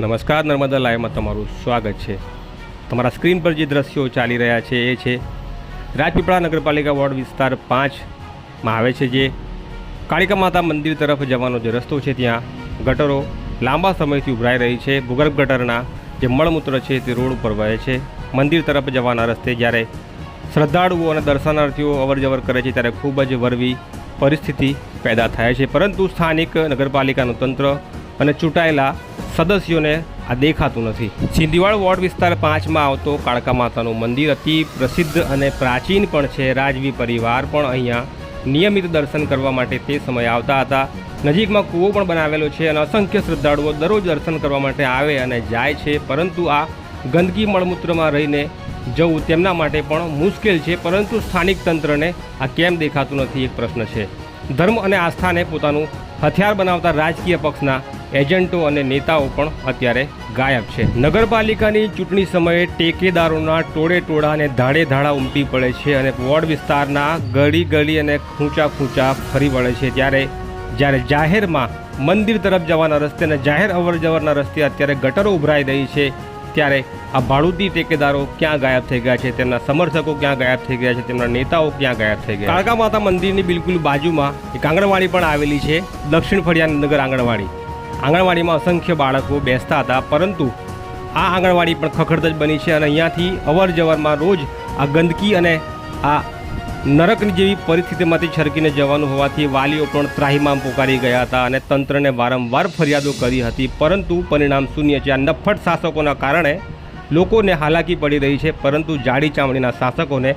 નમસ્કાર, નર્મદા લાઈવમાં તમારું સ્વાગત છે. તમારા સ્ક્રીન પર જે દ્રશ્યો ચાલી રહ્યા છે એ છે, રાજપીપળા નગરપાલિકા વોર્ડ વિસ્તાર પાંચમાં આવે છે જે કાળિકા માતા મંદિર તરફ જવાનો જે રસ્તો છે ત્યાં ગટરો લાંબા સમયથી ઉભરાઈ રહી છે. ભૂગર્ભ ગટરના જે મળમૂત્ર છે તે રોડ ઉપર વહે છે. મંદિર તરફ જવાના રસ્તે જ્યારે શ્રદ્ધાળુઓ અને દર્શનાર્થીઓ અવરજવર કરે છે ત્યારે ખૂબ જ વરવી પરિસ્થિતિ પેદા થાય છે. પરંતુ સ્થાનિક નગરપાલિકાનું તંત્ર અને ચૂંટાયેલા સદસ્યોને આ દેખાતું નથી. સિંધીવાડ વોર્ડ વિસ્તાર પાંચમાં આવતો કાળકા માતાનું મંદિર અતિ પ્રસિદ્ધ અને પ્રાચીન પણ છે. રાજવી પરિવાર પણ અહીંયા નિયમિત દર્શન કરવા માટે તે સમયે આવતા હતા. નજીકમાં કૂવો પણ બનાવેલો છે અને અસંખ્ય શ્રદ્ધાળુઓ દરરોજ દર્શન કરવા માટે આવે અને જાય છે. પરંતુ આ ગંદકી મળમૂત્રમાં રહીને જવું તેમના માટે પણ મુશ્કેલ છે. પરંતુ સ્થાનિક તંત્રને આ કેમ દેખાતું નથી એક પ્રશ્ન છે. ધર્મ અને આસ્થાને પોતાનું હથિયાર બનાવતા રાજકીય પક્ષના એજન્ટો અને નેતાઓ પણ અત્યારે ગાયબ છે. નગરપાલિકાની ચૂંટણી સમયે ટેકેદારોના ટોળે ટોળા અને ધાડે ધાડા ઉમટી પડે છે અને વોર્ડ વિસ્તારના ગળી ગળી અને ખૂંચા ખૂંચા ફરી વળે છે. ત્યારે જ્યારે જાહેરમાં મંદિર તરફ જવાના રસ્તે અને જાહેર અવર જવરના રસ્તે અત્યારે ગટરો ઉભરાઈ રહી છે, ત્યારે આ ભાડુતી ટેકેદારો ક્યાં ગાયબ થઈ ગયા છે? તેમના સમર્થકો ક્યાં ગાયબ થઈ ગયા છે? તેમના નેતાઓ ક્યાં ગાયબ થઈ ગયા કાળકા માતા મંદિરની બિલકુલ બાજુમાં એક આંગણવાડી પણ આવેલી છે, દક્ષિણ ફળિયાનગર આંગણવાડી. આંગણવાડીમાં અસંખ્ય બાળકો બેસતા હતા, પરંતુ આ આંગણવાડી પણ ખખડત જ બની છે અને અહીંયાથી અવર જવરમાં રોજ આ ગંદકી અને આ નરકની જેવી પરિસ્થિતિમાંથી છરકીને જવાનું હોવાથી વાલીઓ પણ ત્રાહીમામ પોકારી ગયા હતા અને તંત્રને વારંવાર ફરિયાદો કરી હતી, પરંતુ પરિણામ શૂન્ય છે. આ નફ્ફટ શાસકોના કારણે લોકોને હાલાકી પડી રહી છે, પરંતુ જાડી ચામડીના શાસકોને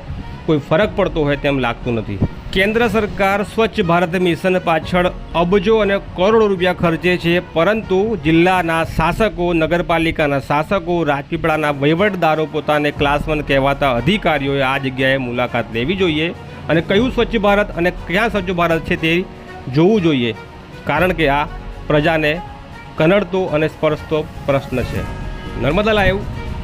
કોઈ ફરક પડતો હોય તેમ લાગતું નથી. કેન્દ્ર સરકાર સ્વચ્છ ભારત મિશન પાછળ અબજો અને કરોડો રૂપિયા ખર્ચે છે, પરંતુ જિલ્લાના શાસકો, નગરપાલિકાના શાસકો, રાજપીપળાના વહીવટદારો પોતાને ક્લાસ વન કહેવાતા અધિકારીઓએ આ જગ્યાએ મુલાકાત લેવી જોઈએ અને કયું સ્વચ્છ ભારત અને ક્યાં સ્વચ્છ ભારત છે તે જોવું જોઈએ. કારણ કે આ પ્રજાને કનડતો અને સ્પર્શતો પ્રશ્ન છે. નર્મદા લાઈવ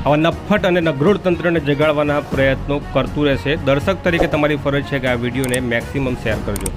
આવા નફટ અને નગરોળ તંત્રને જગાડવાના પ્રયત્નો કરતું રહેશે. દર્શક તરીકે તમારી ફરજ છે કે આ વિડીયોને મેક્સિમમ શેર કરજો.